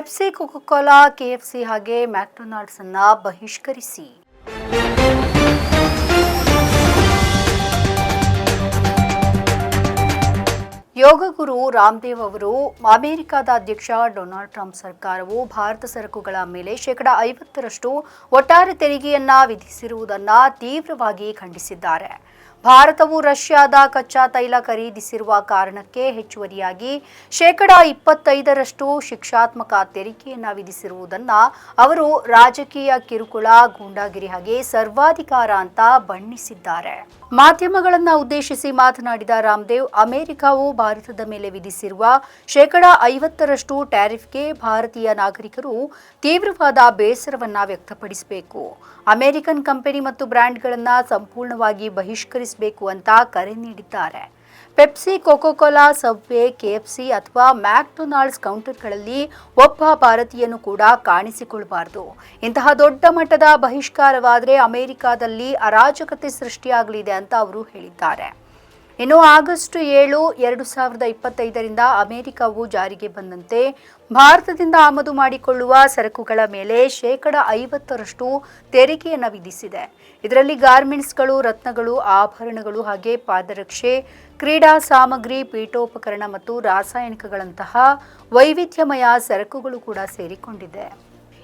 Pepsi Coca Cola KFC ಹಾಗೆ McDonald's ಅನ್ನ ಬಹಿಷ್ಕರಿಸಿ. ಯೋಗ ಗುರು ರಾಮದೇವ್ ಅವರು ಅಮೆರಿಕದ ಅಧ್ಯಕ್ಷ ಡೊನಾಲ್ಡ್ ಟ್ರಂಪ್ ಸರ್ಕಾರವು ಭಾರತ ಸರಕುಗಳ ಮೇಲೆ ಶೇಕಡಾ ಐವತ್ತರಷ್ಟು ಒಟ್ಟಾರೆ ತೆರಿಗೆಯನ್ನ ವಿಧಿಸಿರುವುದನ್ನು ತೀವ್ರವಾಗಿ ಖಂಡಿಸಿದ್ದಾರೆ. ಭಾರತವು ರಷ್ಯಾದ ಕಚ್ಚಾ ತೈಲ ಖರೀದಿಸಿರುವ ಕಾರಣಕ್ಕೆ ಹೆಚ್ಚುವರಿಯಾಗಿ ಶೇಕಡಾ ಇಪ್ಪತ್ತೈದರಷ್ಟು ಶಿಕ್ಷಾತ್ಮಕ ತೆರಿಗೆಯನ್ನ ವಿಧಿಸಿರುವುದನ್ನು ಅವರು ರಾಜಕೀಯ ಕಿರುಕುಳ, ಗೂಂಡಾಗಿರಿ ಹಾಗೆ ಸರ್ವಾಧಿಕಾರ ಅಂತ ಬಣ್ಣಿಸಿದ್ದಾರೆ. ಮಾಧ್ಯಮಗಳನ್ನು ಉದ್ದೇಶಿಸಿ ಮಾತನಾಡಿದ ರಾಮದೇವ್, ಅಮೆರಿಕವು ಭಾರತದ ಮೇಲೆ ವಿಧಿಸಿರುವ ಶೇಕಡಾ ಐವತ್ತರಷ್ಟು ಟ್ಯಾರಿಫ್ಗೆ ಭಾರತೀಯ ನಾಗರಿಕರು ತೀವ್ರವಾದ ಬೇಸರವನ್ನ ವ್ಯಕ್ತಪಡಿಸಬೇಕು. ಅಮೆರಿಕನ್ ಕಂಪನಿ ಮತ್ತು ಬ್ರ್ಯಾಂಡ್ಗಳನ್ನು ಸಂಪೂರ್ಣವಾಗಿ ಬಹಿಷ್ಕರಿಸಬೇಕು ಅಂತ ಕರೆ ನೀಡಿದ್ದಾರೆ. Pepsi, Coca Cola, Subway KFC ಅಥವಾ ಮ್ಯಾಕ್ಡೊನಾಲ್ಡ್ಸ್ ಕೌಂಟರ್ಗಳಲ್ಲಿ ಒಬ್ಬ ಭಾರತೀಯನು ಕೂಡ ಕಾಣಿಸಿಕೊಳ್ಳಬಾರದು. ಇಂತಹ ದೊಡ್ಡ ಮಟ್ಟದ ಬಹಿಷ್ಕಾರವಾದರೆ ಅಮೆರಿಕಾದಲ್ಲಿ ಅರಾಜಕತೆ ಸೃಷ್ಟಿಯಾಗಲಿದೆ ಅಂತ ಅವರು ಹೇಳಿದ್ದಾರೆ. ಇನ್ನು ಆಗಸ್ಟ್ ಏಳು, ಎರಡು ಸಾವಿರದ ಇಪ್ಪತ್ತೈದರಿಂದ ಅಮೆರಿಕವು ಜಾರಿಗೆ ಬಂದಂತೆ ಭಾರತದಿಂದ ಆಮದು ಮಾಡಿಕೊಳ್ಳುವ ಸರಕುಗಳ ಮೇಲೆ ಶೇಕಡ ಐವತ್ತರಷ್ಟು ತೆರಿಗೆಯನ್ನು ವಿಧಿಸಿದೆ. ಇದರಲ್ಲಿ ಗಾರ್ಮೆಂಟ್ಸ್ಗಳು, ರತ್ನಗಳು, ಆಭರಣಗಳು ಹಾಗೆ ಪಾದರಕ್ಷೆ, ಕ್ರೀಡಾ ಸಾಮಗ್ರಿ, ಪೀಠೋಪಕರಣ ಮತ್ತು ರಾಸಾಯನಿಕಗಳಂತಹ ವೈವಿಧ್ಯಮಯ ಸರಕುಗಳು ಕೂಡ ಸೇರಿಕೊಂಡಿದೆ.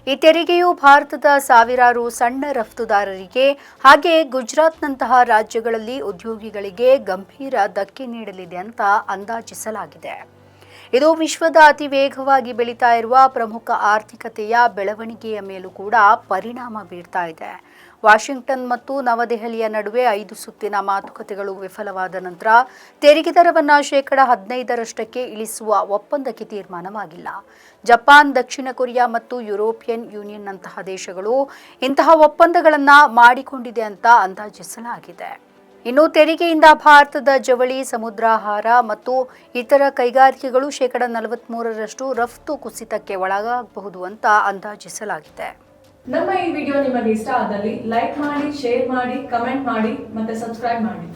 ಈ ತೆರಿಗೆಯು ಭಾರತದ ಸಾವಿರಾರು ಸಣ್ಣ ರಫ್ತುದಾರರಿಗೆ ಹಾಗೆ ಗುಜರಾತ್ನಂತಹ ರಾಜ್ಯಗಳಲ್ಲಿ ಉದ್ಯೋಗಿಗಳಿಗೆ ಗಂಭೀರ ಧಕ್ಕೆ ನೀಡಲಿದೆ ಅಂತ ಅಂದಾಜಿಸಲಾಗಿದೆ. ಇದು ವಿಶ್ವದ ಅತಿ ವೇಗವಾಗಿ ಬೆಳೀತಾ ಇರುವ ಪ್ರಮುಖ ಆರ್ಥಿಕತೆಯ ಬೆಳವಣಿಗೆಯ ಮೇಲೂ ಕೂಡ ಪರಿಣಾಮ ಬೀರ್ತಾ ಇದೆ. ವಾಷಿಂಗ್ಟನ್ ಮತ್ತು ನವದೆಹಲಿಯ ನಡುವೆ ಐದು ಸುತ್ತಿನ ಮಾತುಕತೆಗಳು ವಿಫಲವಾದ ನಂತರ ತೆರಿಗೆ ದರವನ್ನು ಶೇಕಡ ಹದಿನೈದರಷ್ಟಕ್ಕೆ ಇಳಿಸುವ ಒಪ್ಪಂದಕ್ಕೆ ತೀರ್ಮಾನವಾಗಿಲ್ಲ. ಜಪಾನ್, ದಕ್ಷಿಣ ಕೊರಿಯಾ ಮತ್ತು ಯುರೋಪಿಯನ್ ಯೂನಿಯನ್ನಂತಹ ದೇಶಗಳು ಇಂತಹ ಒಪ್ಪಂದಗಳನ್ನು ಮಾಡಿಕೊಂಡಿದೆ ಅಂತ ಅಂದಾಜಿಸಲಾಗಿದೆ. ಇನ್ನು ತೆರಿಗೆಯಿಂದ ಭಾರತದ ಜವಳಿ, ಸಮುದ್ರಾಹಾರ ಮತ್ತು ಇತರ ಕೈಗಾರಿಕೆಗಳು ಶೇಕಡ ನಲವತ್ಮೂರರಷ್ಟು ರಫ್ತು ಕುಸಿತಕ್ಕೆ ಒಳಗಾಗಬಹುದು ಅಂತ ಅಂದಾಜಿಸಲಾಗಿದೆ. ನಮ್ಮ ಈ ವಿಡಿಯೋ ನಿಮಗೆ ಇಷ್ಟ ಆದಲ್ಲಿ ಲೈಕ್ ಮಾಡಿ, ಶೇರ್ ಮಾಡಿ, ಕಮೆಂಟ್ ಮಾಡಿ ಮತ್ತೆ ಸಬ್ಸ್ಕ್ರೈಬ್ ಮಾಡಿ.